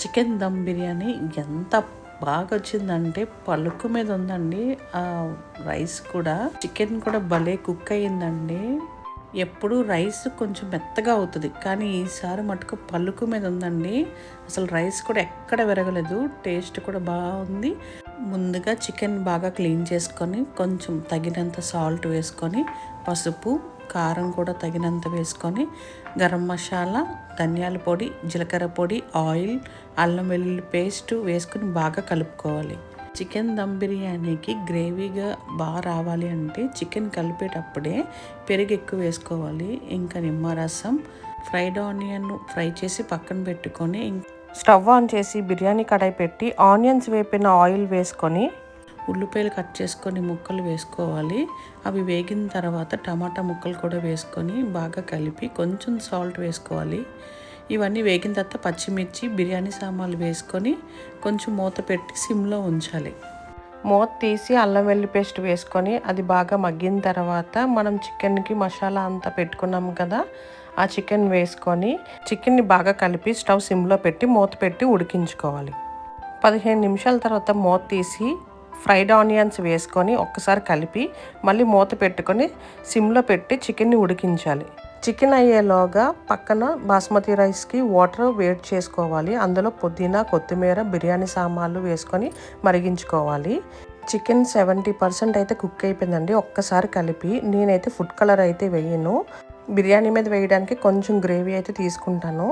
Chicken dum biryani ఎంత బాగా వచ్చిందంటే పలుకు మీద ఉందండి. ఆ రైస్ కూడా చికెన్ కూడా భలే కుక్ అయ్యిందండి. ఎప్పుడు రైస్ కొంచెం మెత్తగా అవుతుంది కానీ ఈసారి మటుకు పలుకు మీద ఉందండి. అసలు రైస్ కూడా ఎక్కడ విరగలేదు టేస్ట్ కూడా బాగుంది. ముందుగా చికెన్ బాగా క్లీన్ చేసుకొని కొంచెం తగినంత సాల్ట్ వేసుకొని పసుపు కారం కూడా తగినంత వేసుకొని గరం మసాలా ధనియాల పొడి జీలకర్ర పొడి ఆయిల్ అల్లం వెల్లుల్లి పేస్ట్ వేసుకొని బాగా కలుపుకోవాలి. చికెన్ దమ్ బిర్యానీకి గ్రేవీగా బాగా రావాలి అంటే చికెన్ కలిపేటప్పుడే పెరుగు ఎక్కువ వేసుకోవాలి. ఇంకా నిమ్మరసం ఫ్రైడ్ ఆనియన్ ఫ్రై చేసి పక్కన పెట్టుకొని స్టవ్ ఆన్ చేసి బిర్యానీ కడాయి పెట్టి ఆనియన్స్ వేపిన ఆయిల్ వేసుకొని ఉల్లిపాయలు కట్ చేసుకొని ముక్కలు వేసుకోవాలి. అవి వేగిన తర్వాత టమాటా ముక్కలు కూడా వేసుకొని బాగా కలిపి కొంచెం సాల్ట్ వేసుకోవాలి. ఇవన్నీ వేగిన తర్వాత పచ్చిమిర్చి బిర్యానీ సామాన్లు వేసుకొని కొంచెం మూత పెట్టి సిమ్లో ఉంచాలి. మూత తీసి అల్లం వెల్లి పేస్ట్ వేసుకొని అది బాగా మగ్గిన తర్వాత మనం చికెన్కి మసాలా అంతా పెట్టుకున్నాం కదా ఆ చికెన్ వేసుకొని చికెన్ని బాగా కలిపి స్టవ్ సిమ్లో పెట్టి మూత పెట్టి ఉడికించుకోవాలి. పదిహేను నిమిషాల తర్వాత మూత తీసి ఫ్రైడ్ ఆనియన్స్ వేసుకొని ఒక్కసారి కలిపి మళ్ళీ మూత పెట్టుకొని సిమ్లో పెట్టి చికెన్ని ఉడికించాలి. చికెన్ అయ్యేలోగా పక్కన బాస్మతి రైస్కి వాటర్ వేడి చేసుకోవాలి. అందులో పుదీనా కొత్తిమీర బిర్యానీ సామాన్లు వేసుకొని మరిగించుకోవాలి. చికెన్ సెవెంటీ పర్సెంట్ అయితే కుక్ అయిపోయిందండి. ఒక్కసారి కలిపి నేనైతే ఫుడ్ కలర్ అయితే వేయను. బిర్యానీ మీద వేయడానికి కొంచెం గ్రేవీ అయితే తీసుకుంటాను.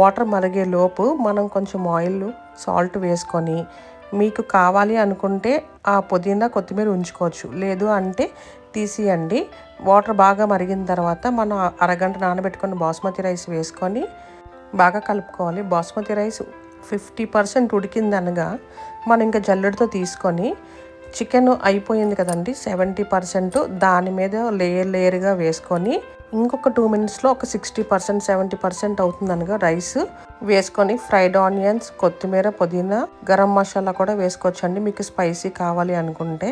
వాటర్ మరిగే లోపు మనం కొంచెం ఆయిల్ సాల్ట్ వేసుకొని మీకు కావాలి అనుకుంటే ఆ పుదీనా కొత్తిమీర ఉంచుకోవచ్చు. లేదు అంటే తీసియండి. వాటర్ బాగా మరిగిన తర్వాత మనం అరగంట నానబెట్టుకున్న బాస్మతి రైస్ వేసుకొని బాగా కలుపుకోవాలి. బాస్మతి రైస్ ఫిఫ్టీ పర్సెంట్ ఉడికిందనగా మనం ఇంకా జల్లెడతో తీసుకొని చికెన్ అయిపోయింది కదండి. సెవెంటీ పర్సెంట్ దాని మీద లేయర్ లేయర్గా వేసుకొని ఇంకొక టూ మినిట్స్లో ఒక సిక్స్టీ పర్సెంట్ సెవెంటీ పర్సెంట్ అవుతుందనగా రైస్ వేసుకొని ఫ్రైడ్ ఆనియన్స్ కొత్తిమీర పుదీనా గరం మసాలా కూడా వేసుకోవచ్చండి. మీకు స్పైసీ కావాలి అనుకుంటే.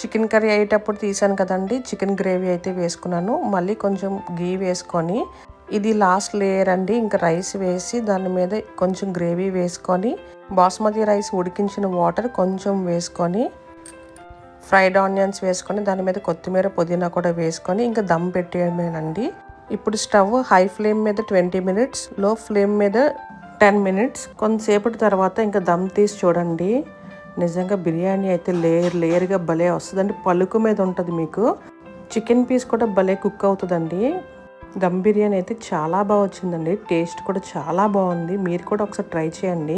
చికెన్ కర్రీ అయ్యేటప్పుడు తీసాను కదండి చికెన్ గ్రేవీ అయితే వేసుకున్నాను. మళ్ళీ కొంచెం గీ వేసుకొని ఇది లాస్ట్ లేయర్ అండి. ఇంకా రైస్ వేసి దాని మీద కొంచెం గ్రేవీ వేసుకొని బాస్మతి రైస్ ఉడికించిన వాటర్ కొంచెం వేసుకొని ఫ్రైడ్ ఆనియన్స్ వేసుకొని దాని మీద కొత్తిమీర పుదీనా కూడా వేసుకొని ఇంకా దమ్ పెట్టేయమేనండి. ఇప్పుడు స్టవ్ హై ఫ్లేమ్ మీద ట్వంటీ మినిట్స్లో ఫ్లేమ్ మీద టెన్ మినిట్స్. కొంతసేపటి తర్వాత ఇంకా దమ్ తీసి చూడండి. నిజంగా బిర్యానీ అయితే లేయర్ లేయర్గా భలే వస్తుందండి. పలుకు మీద ఉంటుంది మీకు. చికెన్ పీస్ కూడా భలే కుక్ అవుతుందండి. దమ్ బిర్యానీ అయితే చాలా బాగా వచ్చిందండి. టేస్ట్ కూడా చాలా బాగుంది. మీరు కూడా ఒకసారి ట్రై చేయండి.